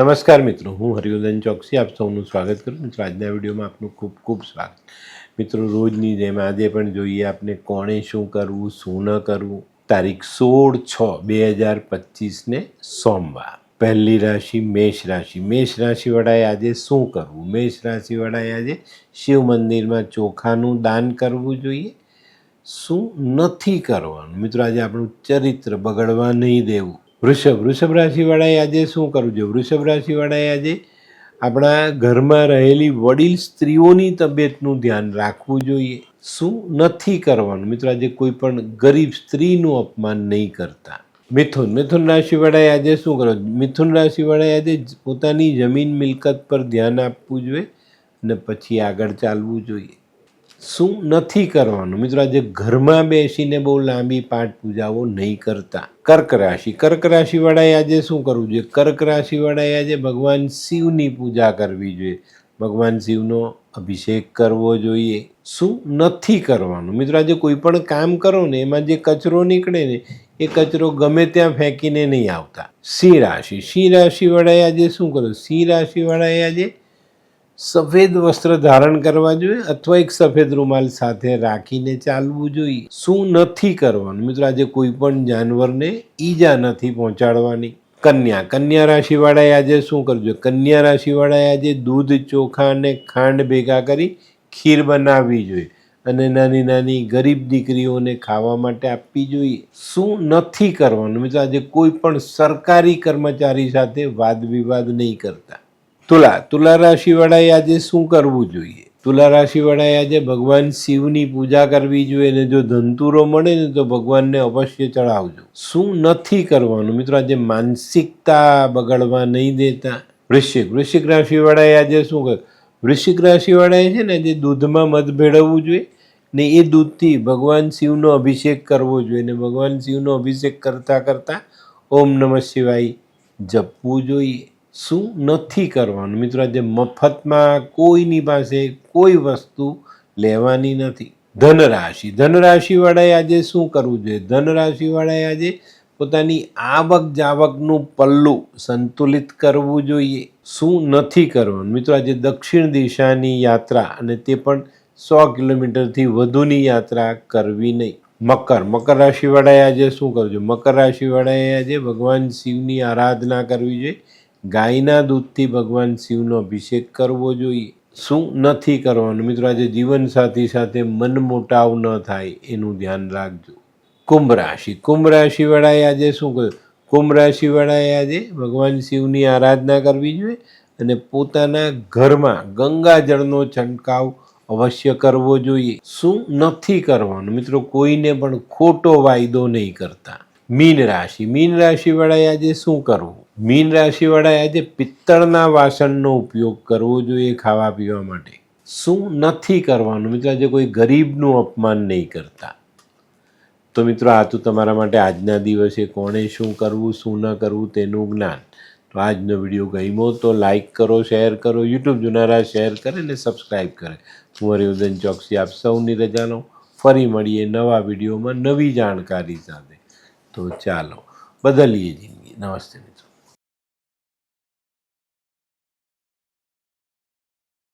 નમસ્કાર મિત્રો હું હરિવર્ધન ચોકસી આપ સૌનું સ્વાગત કરું મિત્રો આજના વિડીયોમાં આપનું ખૂબ ખૂબ સ્વાગત મિત્રો રોજની જેમ આજે પણ જોઈએ આપને કોણે શું કરવું શું ન કરવું તારીખ સોળ છ બે હજાર પચીસને સોમવાર પહેલી રાશિ મેષ રાશિ મેષ રાશિવાળાએ આજે શું કરવું મેષ રાશિવાળાએ આજે શિવ મંદિરમાં ચોખાનું દાન કરવું જોઈએ શું નથી કરવાનું મિત્રો આજે આપણું ચરિત્ર બગડવા નહીં દેવું વૃષભ વૃષભ રાશિવાળાએ આજે શું કરવું જોઈએ? વૃષભ રાશિવાળાએ આજે આપણા ઘરમાં રહેલી વડીલ સ્ત્રીઓની તબિયતનું ધ્યાન રાખવું જોઈએ. શું નથી કરવાનું? મિત્રો, આજે કોઈ પણ ગરીબ સ્ત્રીનું અપમાન નહીં કરતા. મિથુન મિથુન રાશિવાળાએ આજે શું કરવું મિથુન રાશિવાળાએ આજે પોતાની જમીન મિલકત પર ધ્યાન આપવું જોઈએ અને પછી આગળ ચાલવું જોઈએ. શું નથી કરવાનું? મિત્રો, આજે ઘરમાં બેસીને બહુ લાંબી પાઠ પૂજાઓ નહીં કરતા. કર્ક રાશિ. કર્ક રાશિવાળાએ આજે શું કરવું જોઈએ? કર્ક રાશિવાળાએ આજે ભગવાન શિવની પૂજા કરવી જોઈએ. ભગવાન શિવનો અભિષેક કરવો જોઈએ. શું નથી કરવાનું? મિત્રો, આજે કોઈ પણ કામ કરો ને, એમાં જે કચરો નીકળે ને, એ કચરો ગમે ત્યાં ફેંકીને નહીં આવતા. સિંહ રાશિ. સિંહ રાશિવાળાએ આજે શું કરવું સિંહ રાશિવાળાએ આજે સફેદ વસ્ત્ર ધારણ કરવા જોઈએ અથવા એક સફેદ રૂમાલ સાથે રાખીને ચાલવું જોઈએ. શું નથી કરવાનું? મિત્રો, આજે કોઈ પણ જાનવરને ઈજા નથી પહોંચાડવાની. કન્યા. કન્યા રાશિવાળાએ આજે શું કરવું જોઈએ કન્યા રાશિવાળાએ આજે દૂધ, ચોખા અને ખાંડ ભેગા કરી ખીર બનાવવી જોઈએ અને નાની નાની ગરીબ દીકરીઓને ખાવા માટે આપવી જોઈએ. શું નથી કરવાનું? મિત્રો, આજે કોઈ પણ સરકારી કર્મચારી સાથે વાદ વિવાદ નહીં કરતા. તુલા તુલા રાશિવાળાએ આજે શું કરવું જોઈએ? તુલા રાશિવાળાએ આજે ભગવાન શિવની પૂજા કરવી જોઈએ અને જો ધંતુરો મળે ને તો ભગવાનને અવશ્ય ચડાવજો. શું નથી કરવાનું? મિત્રો, આજે માનસિકતા બગડવા નહીં દેતા. વૃશ્ચિક વૃશ્ચિક રાશિવાળાએ આજે શું કર? વૃશ્ચિક રાશિવાળાએ છે ને આજે દૂધમાં મધ ભેળવવું જોઈએ ને એ દૂધથી ભગવાન શિવનો અભિષેક કરવો જોઈએ ને ભગવાન શિવનો અભિષેક કરતાં કરતાં ઓમ નમઃ શિવાય જપવું જોઈએ. શું નથી કરવાનું? મિત્રો, આજે મફતમાં કોઈની પાસે કોઈ વસ્તુ લેવાની નથી. ધનરાશિ. ધનરાશિવાળાએ આજે શું કરવું જોઈએ? ધનરાશિવાળાએ આજે પોતાની આવક જાવકનું પલ્લું સંતુલિત કરવું જોઈએ. શું નથી કરવાનું? મિત્રો, આજે દક્ષિણ દિશાની યાત્રા અને તે પણ સો કિલોમીટરથી વધુની યાત્રા કરવી નહીં. મકર. મકર રાશિવાળાએ આજે શું કરવું જોઈએ? મકર રાશિવાળાએ આજે ભગવાન શિવની આરાધના કરવી જોઈએ. ગાયના દૂધથી ભગવાન શિવનો અભિષેક કરવો જોઈએ. શું નથી કરવાનું? મિત્રો, આજે જીવનસાથી સાથે મન મોટાવ ન થાય એનું ધ્યાન રાખજો. કુંભ રાશિ. કુંભ રાશિવાળાએ આજે શું કહ્યું કુંભ રાશિવાળાએ આજે ભગવાન શિવની આરાધના કરવી જોઈએ અને પોતાના ઘરમાં ગંગાજળનો છંટકાવ અવશ્ય કરવો જોઈએ. શું નથી કરવાનું? મિત્રો, કોઈને પણ ખોટો વાયદો નહીં કરતા. મીન રાશિ. મીન રાશિવાળાએ આજે શું કરવું? મીન રાશિવાળાએ આજે પિત્તળના વાસણનો ઉપયોગ કરવો જોઈએ ખાવા પીવા માટે. શું નથી કરવાનું? મિત્રો, આજે કોઈ ગરીબનું અપમાન નહીં કરતા. તો મિત્રો, આ તો તમારા માટે આજના દિવસે કોણે શું કરવું, શું ન કરવું તેનું જ્ઞાન. તો આજનો વીડિયો ગમ્યો તો લાઇક કરો, શેર કરો, યુટ્યુબ જોનારા શેર કરે ને સબસ્ક્રાઈબ કરે. હું હરિવર્ધન ચોકસી આપ સૌની રજા લઉં. ફરી મળીએ નવા વિડીયોમાં નવી જાણકારી સાથે. તો ચાલો, બદલીએ જિંદગી. નમસ્તે